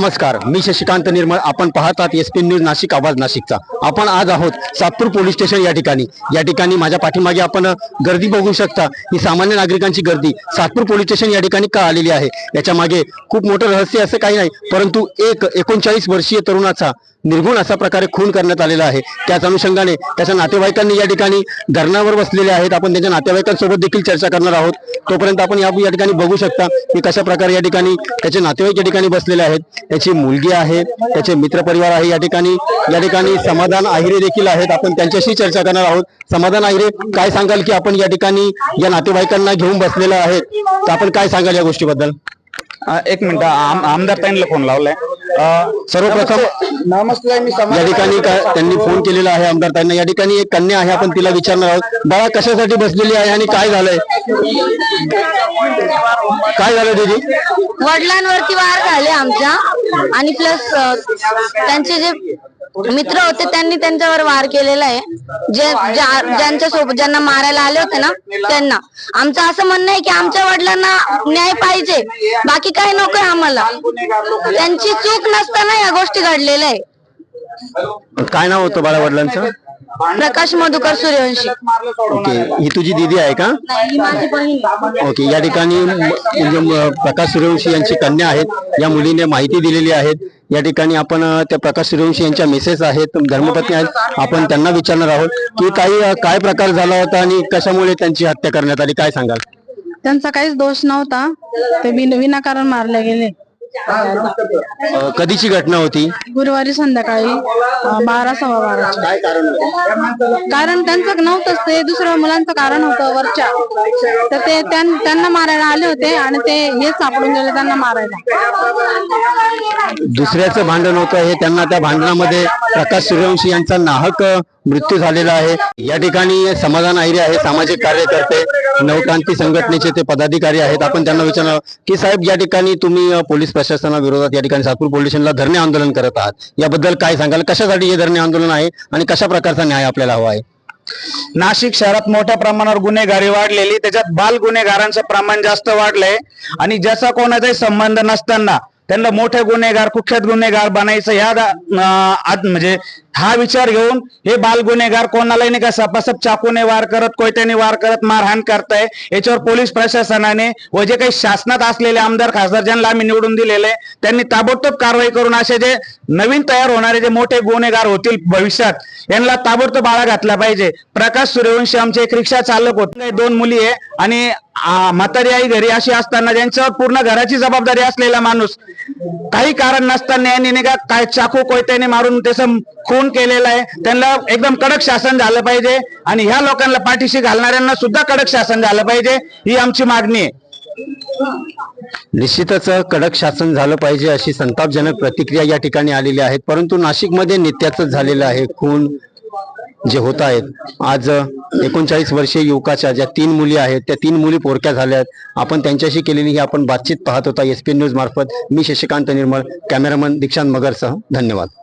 नमस्कार मी शशिकांत निर्मळ. आपण पाहतात एस पी न्यूज नाशिक आवाज नाशिकचा. आपण आज आहोत सातपूर पोलीस स्टेशन या ठिकाणी. या ठिकाणी माझ्या पाठीमागे आपण गर्दी बघू शकता. ही सामान्य नागरिकांची गर्दी. सातपूर पोलीस स्टेशन या ठिकाणी का आलेली आहे? याच्या मागे खूप मोठं रहस्य असं काही नाही परंतु एक एकोणचाळीस वर्षीय तरुणाचा निर्गुण अशा प्रकारे खून करण्यात आलेला आहे. त्याच अनुषंगाने त्याच्या नातेवाईकांनी या ठिकाणी धरणावर बसलेले आहेत. आपण त्यांच्या नातेवाईकांसोबत देखील चर्चा करणार आहोत. तोपर्यंत आपण या या ठिकाणी बघू शकता की कशा प्रकारे या ठिकाणी त्याचे नातेवाईक या ठिकाणी बसलेले आहेत. त्याची मुलगी आहे त्याचे मित्रपरिवार आहे या ठिकाणी. या ठिकाणी समाधान आहिरे देखील आहेत. आपण त्यांच्याशी चर्चा करणार आहोत. समाधान आहिरे काय सांगाल की आपण या ठिकाणी या नातेवाईकांना घेऊन बसलेलं आहेत? तर आपण काय सांगाल या गोष्टीबद्दल? एक मिनिट. आम- आमदार ताईंना फोन लावलाय. सर्वप्रथम नमस्ते मी या ठिकाणी काय त्यांनी फोन केलेला आहे आमदार ताईंना. या ठिकाणी एक कन्या आहे. आपण तिला विचारणार आहोत. बाळा कशासाठी बसलेली आहे आणि काय झालंय? काय झालं दीदी? वडिलांवरती वार झाले आमच्या. आणि प्लस त्यांचे जे मित्र होते त्यांनी त्यांच्यावर वार केलेला आहे. जे ज्यांच्या सोबत ज्यांना मारायला आले होते ना त्यांना. आमचं असं म्हणणं आहे की आमच्या वडिलांना न्याय पाहिजे. बाकी काही नकोय आम्हाला. त्यांची चूक नसताना या गोष्टी घडलेल्या आहे. काय नाव होतं बाळा वडिलांचं प्रकाश मधुकर सूर्यवंशी. ओके ही तुझी दीदी आहे का? ही माझी बहीण. आहे. ओके या ठिकाणी म- म्हणजे म- प्रकाश सूर्यवंशी यांची कन्या आहेत. या मुलीने माहिती दिलेली आहेत या ठिकाणी आपण अ, त्या प्रकाश सूर्यवंशी यांच्या मिसेस आहेत. धर्मपत्नी आहेत. आपण त्यांना विचारणार आहोत की अ, काय प्रकार झाला होता आणि कशामुळे त्यांची हत्या करण्यात आली? काय सांगाल? त्यांचा काहीच दोष नव्हता. ते बिन विनाकारण मारले गेले. अ, कधीची घटना होती? गुरुवारी संध्याकाळी अं, बारा सव्वा बारा. काय कारण कारण त्यांचं नव्हतंच ते दुसऱ्या मुलांचं कारण होतं वरच्या. तर ते त्यां- त्यांना मारायला आले होते आणि ते हेच सापडून गेले त्यांना मारायला. दुसऱ्याचं भांडण होतं हे त्यांना त्या भांडणामध्ये प्रकाश सूर्यवंशी यांचा नाहक अ, मृत्यू झालेला आहे. या ठिकाणी समाधान आहिरे आहे. सामाजिक कार्यकर्ते नवक्रांती संघटनेचे ते पदाधिकारी आहेत. आपण त्यांना विचारणार की साहेब या ठिकाणी तुम्ही पोलीस पोलीस प्रशासनाविरोधात या ठिकाणी सातपूर पोलीस स्टेशनला धरणे आंदोलन करत आहात. याबद्दल काय सांगाल? कशासाठी हे धरणे आंदोलन आहे आणि कशा प्रकारचा न्याय आपल्याला हवा आहे? नाशिक शहरात मोठ्या प्रमाणावर गुन्हेगारी वाढलेली. त्याच्यात बाल गुन्हेगारांचं प्रमाण जास्त वाढलंय. आणि ज्याचा कोणाचाही संबंध नसताना त्यांना मोठे गुन्हेगार कुख्यात गुन्हेगार बनायचं ह्या म्हणजे हा विचार घेऊन हे बाल गुन्हेगार कोणालाही नाही का सपासप चाकूने वार करत कोयत्याने वार करत मारहाण करताय. याच्यावर पोलीस प्रशासनाने व जे काही शासनात असलेले आमदार खासदार ज्यांना आम्ही निवडून दिलेले त्यांनी ताबडतोब कारवाई करून असे जे नवीन तयार होणारे जे मोठे गुन्हेगार होतील भविष्यात यांना ताबडतोब आळा घातला पाहिजे. प्रकाश सूर्यवंशी आमचे एक रिक्षा चालक होते. दोन मुली आहे आणि म्हातारी आई घरी अशी असताना ज्यांच्यावर पूर्ण घराची जबाबदारी असलेला माणूस. काही कारण नसताना यांनी नाही का काय चाकू कोयत्याने मारून त्याचं खून केलेला आहे. त्यांना एकदम कडक शासन झालं पाहिजे. आणि ह्या लोकांना पाठीशी घालणाऱ्यांना सुद्धा कडक शासन झालं पाहिजे. ही आमची मागणी आहे. निश्चितच कडक शासन झालं पाहिजे अशी संतापजनक प्रतिक्रिया या ठिकाणी आलेली आहेत. परंतु नाशिकमध्ये नित्याच झालेलं आहे. खून जे होत आहेत. आज एकोणचाळीस वर्षीय युवकाच्या ज्या तीन मुली आहेत त्या तीन मुली पोरक्या झाल्या आहेत आपण त्यांच्याशी केलेली ही आपण बातचीत पाहत होता एस पी न्यूज मार्फत. मी शशिकांत निर्मळ कॅमेरामन दीक्षांत मगरसह धन्यवाद.